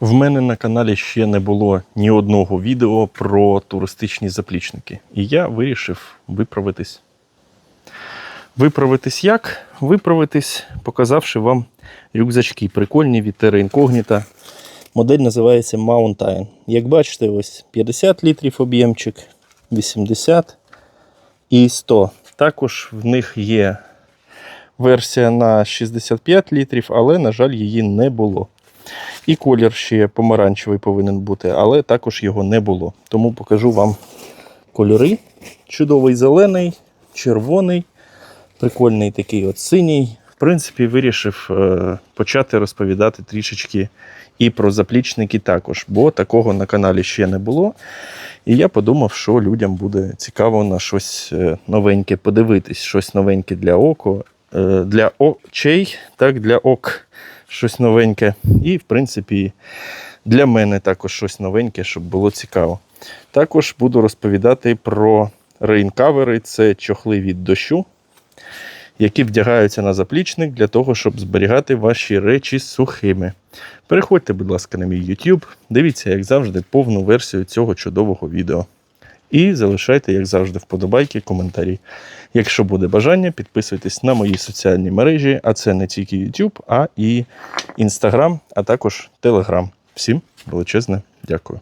В мене на каналі ще не було ні одного відео про туристичні заплічники, і я вирішив виправитись. Виправитись як? Виправитись, показавши вам рюкзачки прикольні від Terra Incognita. Модель називається Mountain. Як бачите, ось 50 літрів об'ємчик, 80 і 100. Також в них є версія на 65 літрів, але, на жаль, її не було. І колір ще помаранчевий повинен бути, але також його не було. Тому покажу вам кольори. Чудовий зелений, червоний, прикольний такий от синій. В принципі, вирішив е, почати розповідати трішечки і про заплічники також, бо такого на каналі ще не було. І я подумав, що людям буде цікаво на щось е, новеньке подивитись, щось новеньке для око, е, для очей, так, для ок щось новеньке. І, в принципі, для мене також щось новеньке, щоб було цікаво. Також буду розповідати про рейнкавери це чохли від дощу, які вдягаються на заплічник для того, щоб зберігати ваші речі сухими. Переходьте, будь ласка, на мій YouTube, дивіться, як завжди, повну версію цього чудового відео. І залишайте, як завжди, вподобайки, коментарі. Якщо буде бажання, підписуйтесь на мої соціальні мережі, а це не тільки YouTube, а і Instagram, а також Telegram. Всім величезне дякую.